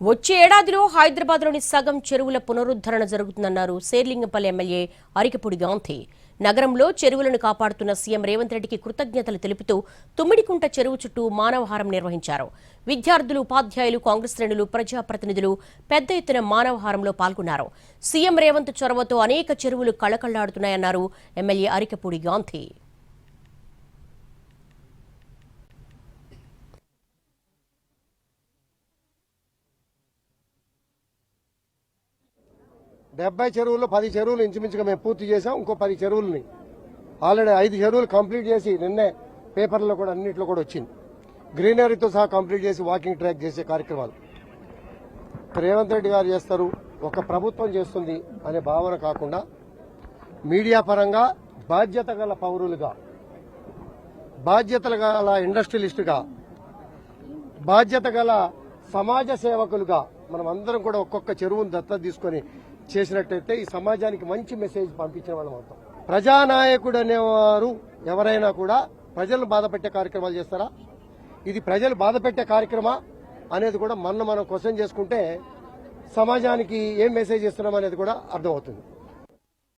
వచ్చే ఏడాదిలో హైదరాబాద్లోని సగం చెరువుల పునరుద్ధరణ జరుగుతుందన్నారు శేర్లింగంపల్లి ఎమ్మెల్యే అరికపూడి గాంధీ. నగరంలో చెరువులను కాపాడుతున్న సీఎం రేవంత్ రెడ్డికి కృతజ్ఞతలు తెలుపుతూ తుమ్మిడికుంట చెరువు చుట్టూ మానవహారం నిర్వహించారు. విద్యార్థులు ఉపాధ్యాయులు కాంగ్రెస్ శ్రేణులు ప్రజాప్రతినిధులు పెద్ద ఎత్తున మానవహారంలో పాల్గొన్నారు. సీఎం రేవంత్ చొరవతో అనేక చెరువులు కళకళ్ళాడుతున్నాయన్నారు ఎమ్మెల్యే అరికపూడి గాంధీ. డెబ్బై చెరువుల్లో పది చెరువులు ఇంచుమించుగా మేము పూర్తి చేసాం ఇంకో పది చెరువులని. ఆల్రెడీ ఐదు చెరువులు కంప్లీట్ చేసి నిన్నే పేపర్లో కూడా అన్నింటిలో కూడా వచ్చింది. గ్రీనరీతో సహా కంప్లీట్ చేసి వాకింగ్ ట్రాక్ చేసే కార్యక్రమాలు. రేవంత్ రెడ్డి గారు చేస్తారు ఒక ప్రభుత్వం చేస్తుంది అనే భావన కాకుండా మీడియా పరంగా బాధ్యత గల పౌరులుగా బాధ్యతలు గల ఇండస్ట్రియలిస్టుగా బాధ్యత గల సమాజ సేవకులుగా మనం అందరం కూడా ఒక్కొక్క చెరువును దత్తత తీసుకొని చేసినట్టయితే ఈ సమాజానికి మంచి మెసేజ్ పంపించిన వాళ్ళం అవుతాం. ప్రజానాయకుడు అనేవారు ఎవరైనా కూడా ప్రజలను బాధపెట్టే కార్యక్రమాలు చేస్తారా? ఇది ప్రజలు బాధపెట్టే కార్యక్రమా? అనేది కూడా మన మనం క్వశ్చన్ చేసుకుంటే సమాజానికి ఏం మెసేజ్ ఇస్తున్నాం అనేది కూడా అర్థమవుతుంది.